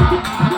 জানা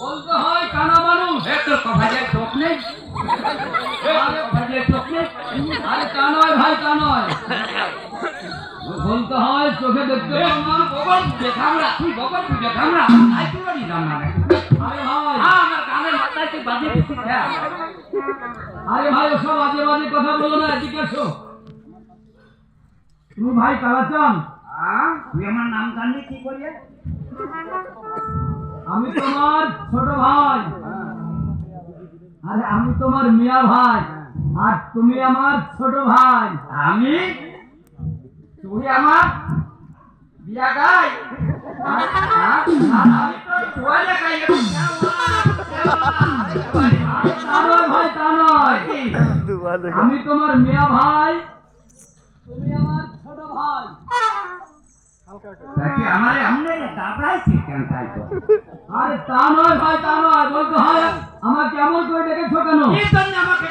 বলতে হয় কানা মানুষ। এ তোর কথা যায় চোখ ভাই, তা নয়। বলতে হয় চোখে দেখতে পাও না। বগল দেখামরা তুই না আরে ভাই। হ্যাঁ আমার হ্যাঁ। ভাই, ওসব বাজে বাজে কথা বলো না, এদিকে আসো তুমি ভাই কালাচান তুই আমার নাম জানলি কি করিয়ে? আমি তোমার ছোট ভাই। আরে আমি তোমার মিয়া ভাই। আর তুমি আমার ছোট ভাই। আমি? তুই আমার বিয়া গাই? আমি তোমার মিয়া ভাই। তুমি আমার আমারে আমনে দাবাই চিকেন তাই তো? আরে তা নয় ভাই তা নয় বলতে হয় আমাকে এমন করে জন্য আমাকে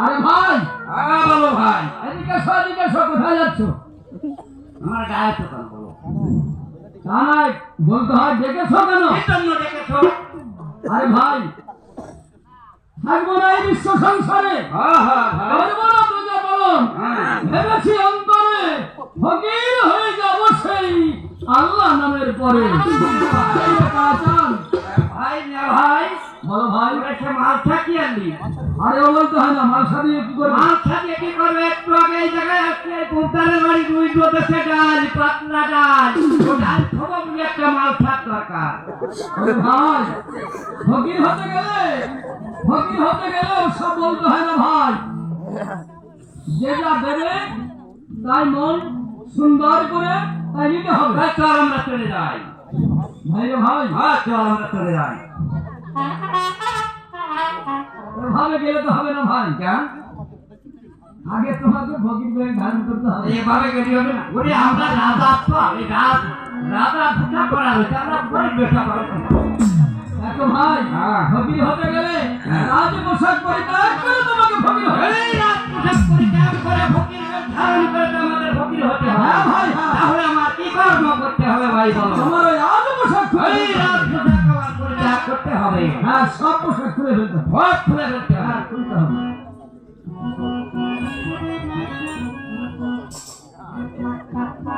আরে ভাই হ্যাঁ বলো ভাই। এদিকে এসো এদিকে এসো কোথায় যাচ্ছ? আমার ডাকছো কেন বলো। তা নয় বলতে হয় ডেকেছো কেন এই জন্য ডেকেছো আরে ভাই থাকব না এই বিশ্ব সংসারে। হ্যাঁ হ্যাঁ ভাই করব না প্রজা পালন হ্যাঁ। ভেবেছি অন্তরে ফকির হয়ে যাব সেই আল্লাহ নামের পরে। ভাই না ভাই বলো ভাই এসে মাল থাকি আনলি আরে ও বলতে হয় না মাল সাদিয়ে কি করব? করবে? একটু আগে এই জায়গায় আসছে কুমতারের বাড়ি দুই দোদেশে ডাল পাতলা ডাল। ও ডাল খবর নিয়ে একটা মাল দরকার। ভাই ফকির হতে গেলে ফকির হতে গেলে সব বলতে হয় না ভাই। যেটা দেবে তাই মন সুন্দর করে তাই নিতে হবে। চল আমরা চলে যাই। ভাই ভাই হ্যাঁ চল আমরা চলে যাই। ভাবে গেলে তো হবে না ভাই কেন? আগে তোমাকে ফকির করে ধারণ করতে হবে। এভাবে গেলি হবে না। ওরে আমরা রাজা রাজ রাজা পূজা করা হয়েছে আমরা গরিব করা দেখো ভাই হ্যাঁ। ফকির হতে গেলে হ্যাঁ। রাজ পোশাক পরিত্যাগ করে তোমাকে ফকির হবে। এই পরিত্যাগ করে ফকির ধারণ করে আমাদের ফকির হতে হবে। হ্যাঁ হ্যাঁ। তাহলে আমার কি কর্ম করতে হবে ভাই বলো? তোমার ওই আজ পোশাক খুলে। পোশাক করতে হবে। হ্যাঁ সব পোশাক খুলে ফেলতে হবে। খুলে ফেলতে হ্যাঁ হবে খুলতে হবে।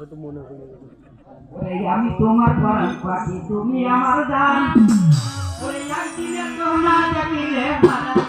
ওরে আমি তোমার পরাণ পাখি তুমি আমার জান ওরে একদিনে তোমরা দেখিলে মারা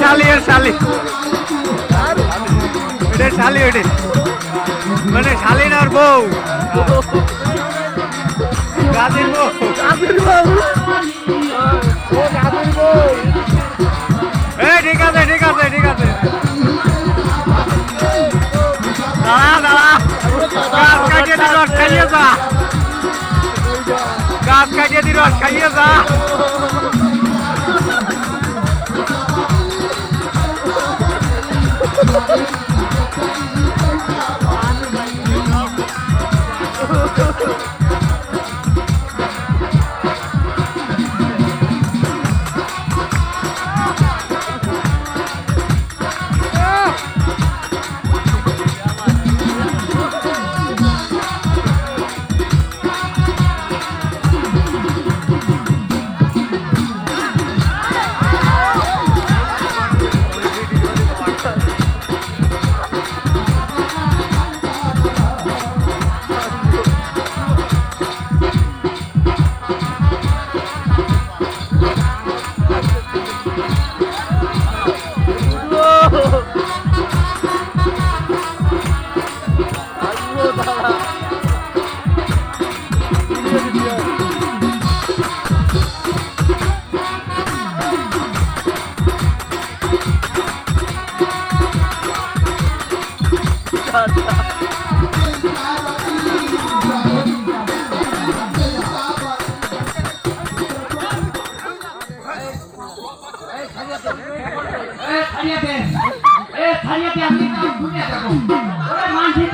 শালি শালি এটা শালি ওটে মানে শালি না ওর বউ গাছের বউ গাছের বউ ঠিক আছে ঠিক আছে ঠিক আছে। দাঁড়া দাঁড়া। গাছ কাটিয়ে দিল খাইয়ে যা। গাছ কাটিয়ে দিল খাইয়ে যা। কি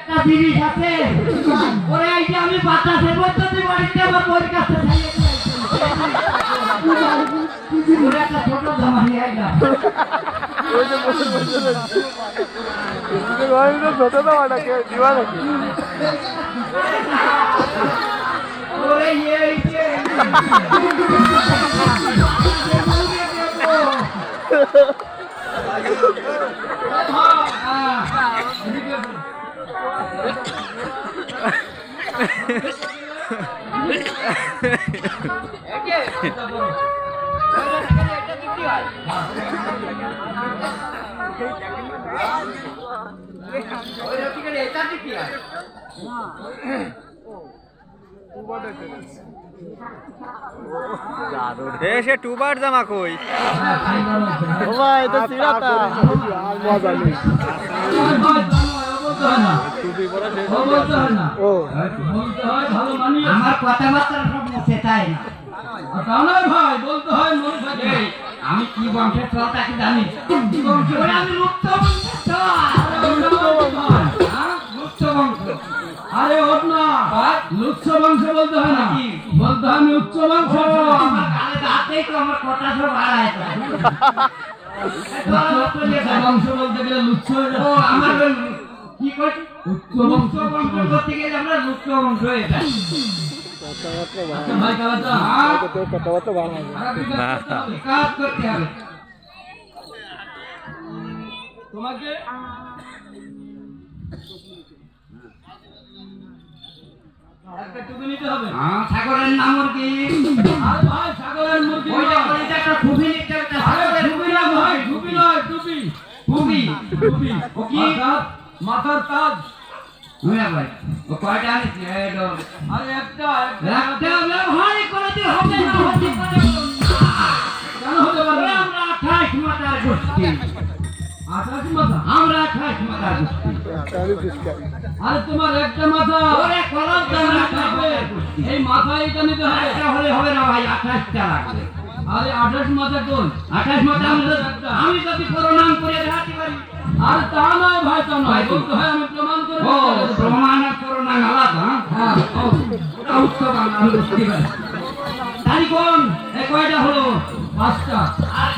একটা জিনিস আছে ওরে এই যে আমি বাচ্চা বৈদ্যুতিক বাড়িতে আমার বই কাছে ওরে একটা ছোট জামা নিয়ে আইলাম ছোট তো ওটাকে দিবা নাকি ওরে এই যে এ সে টুবার জামা কই? বাবা এটা সিরাতা। মজা নেই ও। আমার কথাবার্তা সব মুখে তাই না। ভাই বলতে হয় মনে থাকে। আমি কি বংশের চল তাকে জানি? আমি মুক্ত বংশের হ্যাঁ? মুক্ত বংশ। আরে ওঠ না। লুচ্ছ বংশ বলতে হয় না। বলতে হয় আমি উচ্চ বংশ আমার কথা সব হারায়। বংশ বলতে গেলে লুচ্ছ হয়ে আমার কি করছি উচ্চ বংশ বংশ করতে গেলে আমরা মুক্ত বংশ হয়ে যাই। কথাবার্তা ভালো করতে হবে। তোমাকে একটা টুপি নিতে হবে হ্যাঁ, সাগরের নাম ওর আরে ভাই ছাগলের মুরগি ওইটা ওইটা একটা খুবই একটা আরে না ভাই টুপি নয় টুপি। খুবই টুপি। ও কি? মাথার? মাথার তাজ। হ্যাঁ ভাই। ও কয়টা আনিস? আরে একটা একটা। রাখতে হবে ভাই হবে না। হতে পারে কেন হতে পারে আমরা আঠাশ মাতার গোষ্ঠী। আমরা আঠাশ মাতার গোষ্ঠী। তোমার একটা মাথা। ওরে কলম তো আমরা আঠাশ মাতার গোষ্ঠী এই মাথা এটা নিতে হবে। হলে হবে না ভাই আঠাশটা লাগবে। আরে আঠাশ মাথা কোন? আঠাশ মাতা আমি যদি- প্রণাম করে দেখাতে পারি। আরে তা নয় ভাই তা নয়। বলতে হয় আমি প্রমাণ করে ও প্রমাণ আর প্রণাম আলাদা হ্যাঁ? ওটা উৎসব আমি বুঝতে পারি। তারিখ কোন? এ কয়টা হলো? পাঁচটা। আর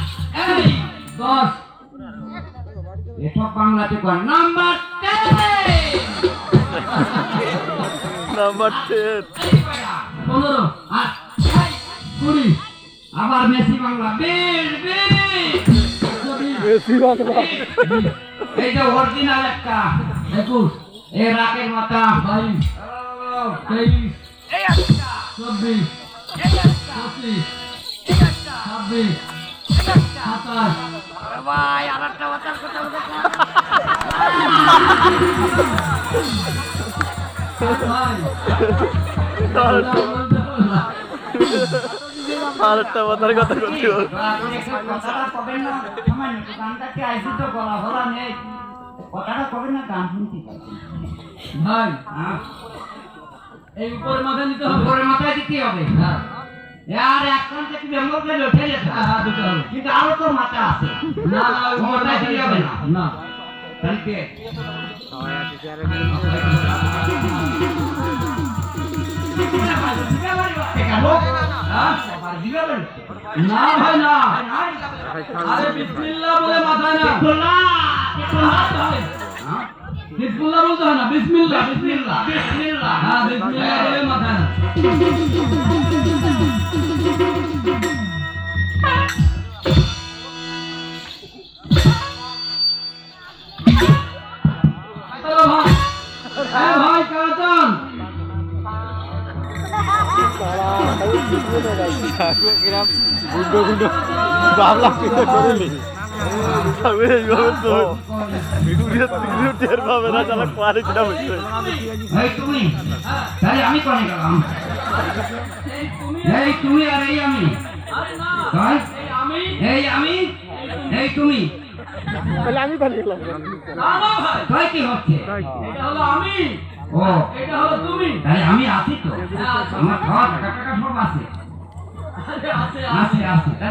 এই দশ। এসব বাংলাতে কর নাম্বার নাম্বার পনেরো আর কুড়ি। আবার মেসি বাংলা। বিশ বিশ। বেশি বাংলা। এই যে অরিজিনাল একটা একুশ। এ রাকের মাথা বাইশ। তেইশ। চব্বিশ। পঁচিশ। ছাব্বিশ। সাতাশ ভাই আরেকটা মাথার কথা করছি আপনি একটু কথাটা কবেন না সামান্য একটু গানটা কি আইসি তো গলা ভরা নেই কথাটা কবেন না গান শুনতে ভাই হ্যাঁ। এই উপরে মাথা নিতে হবে। উপরে মাথায় দিতে হবে। হ্যাঁ আর একখান থেকে বেঙ্গল করে উঠে যেতে। কিন্তু আরও তো মাথা আছে। না না ওই মাথা দিতে হবে না। না। তাহলে কে? না ভাই না। আরে বিসমিল্লাহ বলে মাথায় না। বিসমিল্লাহ, বলতে হয় না বিসমিল্লাহ। বিসমিল্লাহ। বিসমিল্লাহ। হ্যাঁ বিসমিল্লাহ বলে মাথায় না। কিরাম গুন্ডো গুন্ডো ভাবলাম কিন্তু তাই আমি। এই তুমি এই আমি? এই তুমি? তাহলে আমি পালিয়ে গেলাম ভাই কি হচ্ছে? এটা হলো আমি। ও। এটা হলো তুমি। তাই আমি আছি তো। হ্যাঁ। আমার খাওয়া টাকা টাকা সব আছে। আছে আছে। আছে তা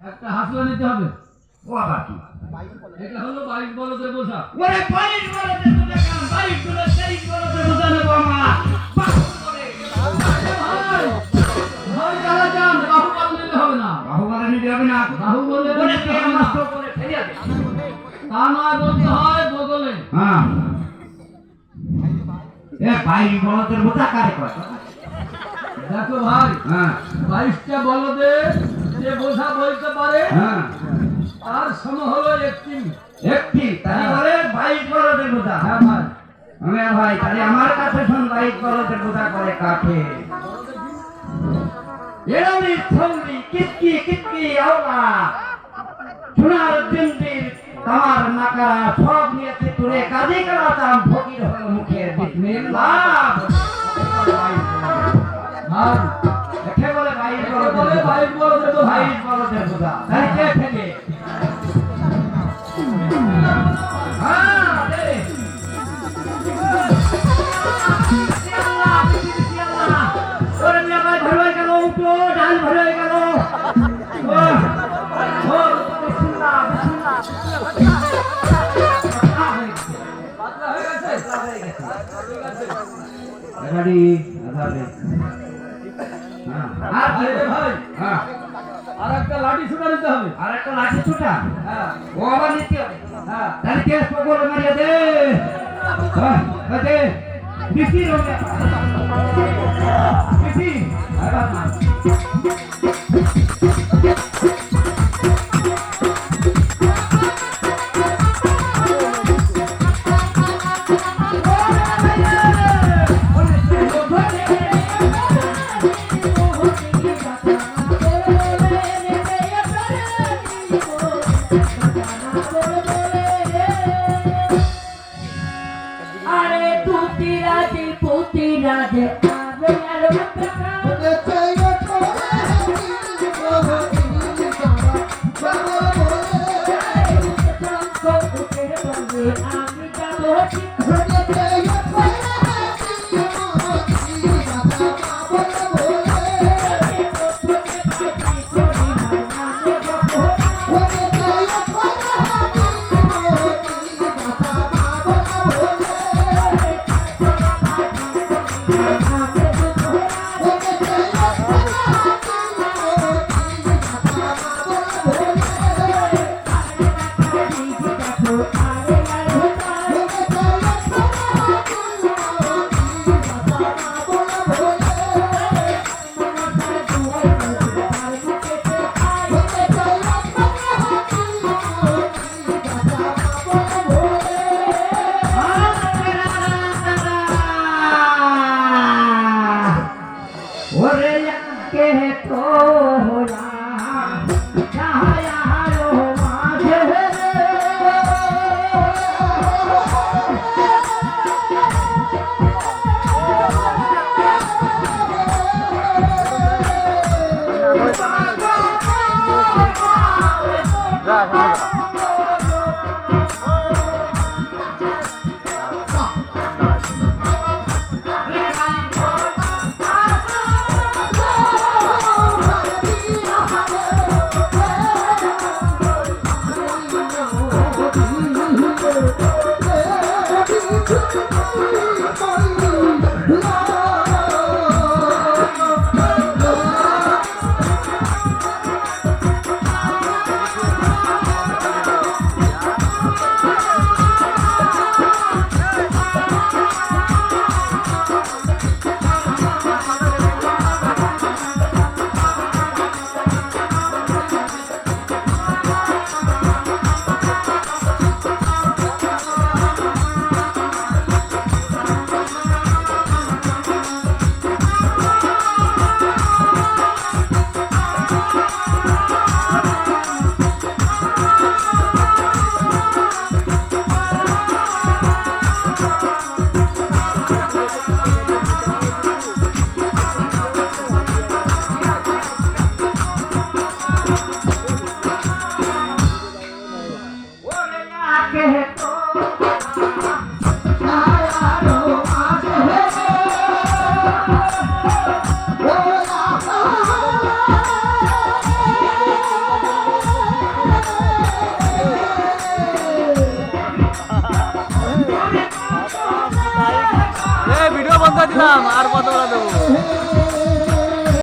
একটা হাসলা নিতে হবে ও আবার কি? এটা হলো বাইশ বলদের বোঝা ওরে বাইশ বলদের বোঝা কেন? বাইশগুলো, তেইশ বলদের বোঝা নেব আমরা। বাহ করে। ভাই ভাই যারা যান বাহুবল নিতে হবে না বাহুবলে নিতে হবে না। বাহুবলে ওরে নিতে তেল হবে না। নষ্ট করে ফেলিয়া দে। তা নয় বলতে হয় বোঝা কারে কয়? দেখো ভাই হ্যাঁ, বাইশটা বলদে যে বোঝা বলতে পারে হ্যাঁ। তার সম হলো একটি। একটি, তাই বলে বাইশ বলদের বোঝা। হ্যাঁ ভাই। আমি ভাই তাহলে আমার কাছে শোন বাইশ বলদের বোঝা করে কাঠে এরমি ছন্দি কিতকি কিতকি আওলা সোনার দিনটির তামার নাকারা সব নিয়েছে তুলে কাজে কালাতাম ফকির হল মুখে বিসমিল্লাহ ভাই একে বলে বাইশ একে বলে। বাইশ বলদের বোঝা বাইশ তাহলে কে ফেলে হ্যাঁ ভাই ভরে হয়ে ডাল ভরে হয়ে গেল। ও, আর আরে ভাই হ্যাঁ। আর একটা লাঠি ছুটা নিতে হবে। আর একটা লাঠি ছুটা? হ্যাঁ। ও আবার নিতে হবে। হ্যাঁ। তাহলে কেস পকড়ে মারিয়ে দে। হ্যাঁ হ্যাঁ, দে। দিছি রঙে দিছি আবার